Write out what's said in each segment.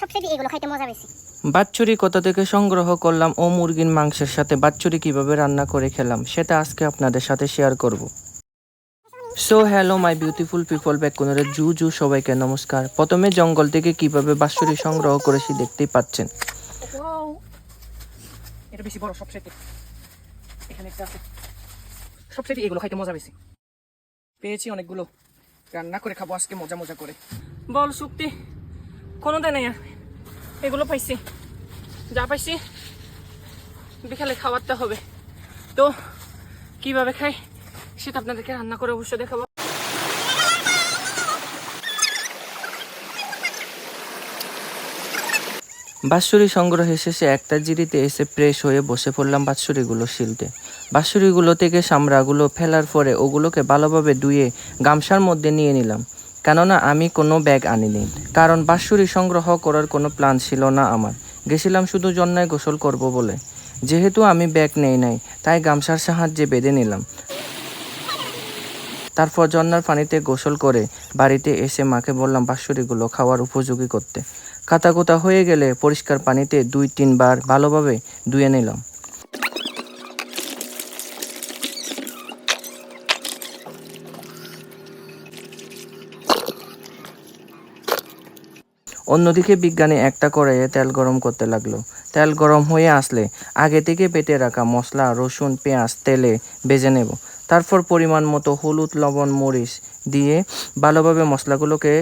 সবচেয়ে এগুলো খাইতে মজা বেশি। বাচ্চুরি কোথা থেকে সংগ্রহ করলাম ও মুরগির মাংসের সাথে বাচ্চুরি কীভাবে রান্না করে খেলাম সেটা আজকে আপনাদের সাথে শেয়ার করব। So hello my beautiful people back কোনরে জু জু সবাইকে নমস্কার। প্রথমে জঙ্গল থেকে কীভাবে বাচ্চুরি সংগ্রহ করেছি দেখতেই পাচ্ছেন। ওয়াও এটা বেশি বড় সবচেয়ে এখানে একটা আছে। সবচেয়ে এগুলো খাইতে মজা বেশি। পেয়েছি অনেকগুলো। রান্না করে খাব আজকে মজা মজা করে। বল শুক্তি কোনো দেয় নাই আর এগুলো পাইছি। যা পাইছি, বিকালে খাওয়াতে হবে। তো, কীভাবে খাই সেটা আপনাদেরকে রান্না করে অবশ্যই দেখাবো। বাৎসুরি সংগ্রহে শেষে একটা জিরিতে এসে ফ্রেশ হয়ে বসে পড়লাম বাৎসুরিগুলো শিলতে। বাৎসুরিগুলো থেকে সামরাগুলো ফেলার পরে ওগুলোকে ভালোভাবে ধুয়ে গামছার মধ্যে নিয়ে নিলাম। কেননা আমি কোনো ব্যাগ আনিনি। কারণ বাৎসুরি সংগ্রহ করার কোনো প্ল্যান ছিল না আমার। গেছিলাম শুধু জন্নায় গোসল করব বলে। যেহেতু আমি ব্যাগ নেই নাই, তাই গামছার সাহায্যে বেঁধে নিলাম। তারপর জন্নার পানিতে গোসল করে বাড়িতে এসে মাকে বললাম বাঁশুরিগুলো খাওয়ার উপযোগী করতে। কাতাকুতা হয়ে গেলে পরিষ্কার পানিতে দুই তিনবার ভালোভাবে ধুয়ে নিলাম। অন্যদিকে বিজ্ঞানী একটা কড়াইয়ে তেল গরম করতে লাগল। তেল গরম হয়ে আসলে আগে থেকে পেটে রাখা মশলা, রসুন, পেঁয়াজ, তেলে ভেজে নেব। তারপর পরিমাণ মতো হলুদ, লবণ, মরিচ দিয়ে ভালোভাবে মশলাগুলোকে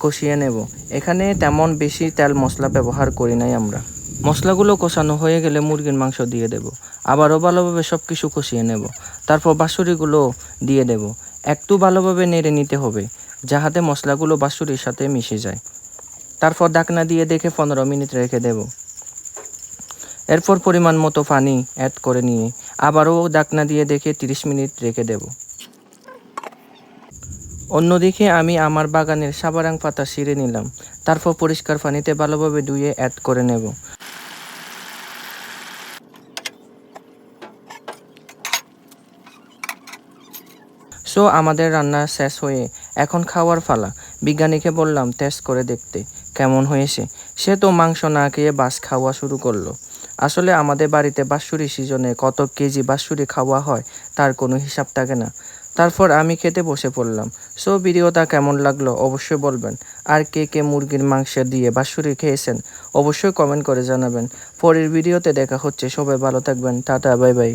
কষিয়ে নেব। এখানে তেমন বেশি তেল মশলা ব্যবহার করি নাই আমরা। মশলাগুলো কষানো হয়ে গেলে মুরগির মাংস দিয়ে দেব। আবারও ভালোভাবে সব কিছু কষিয়ে নেব। তারপর বাঁশুরিগুলো দিয়ে দেব। একটু ভালোভাবে নেড়ে নিতে হবে, যাহাতে মশলাগুলো বাঁশুরির সাথে মিশে যায়। তারপর ঢাকনা দিয়ে দেখে পনেরো মিনিট রেখে দেব। এরপর পরিমাণ মতো পানি অ্যাড করে নিয়ে আবারও ঢাকনা দিয়ে দেখে তিরিশ মিনিট রেখে দেব। অন্যদিকে আমি আমার বাগানের সাবারাং পাতা ছিঁড়ে নিলাম। তারপর পরিষ্কার পানিতে ভালোভাবে ধুয়ে অ্যাড করে নেব। সো আমাদের রান্না শেষ হয়ে এখন খাওয়ার ফালা বিজ্ঞানীকে বললাম, টেস্ট করে দেখতে। কেমন হয়েছে? সে তো মাংস না খেয়ে বাস খাওয়া শুরু করল। আসলে আমাদের বাড়িতে বাৎসুরি সিজনে কত কেজি বাৎসুরি খাওয়া হয়, তার কোনো হিসাব থাকে না। তারপর আমি খেতে বসে পড়লাম। সো, ভিডিওটা কেমন লাগল অবশ্যই বলবেন। আর কে কে মুরগির মাংস দিয়ে বাৎসুরি খেয়েছেন, অবশ্যই কমেন্ট করে জানাবেন। পরের ভিডিওতে দেখা হচ্ছে। সবাই ভালো থাকবেন। Tata, bye bye.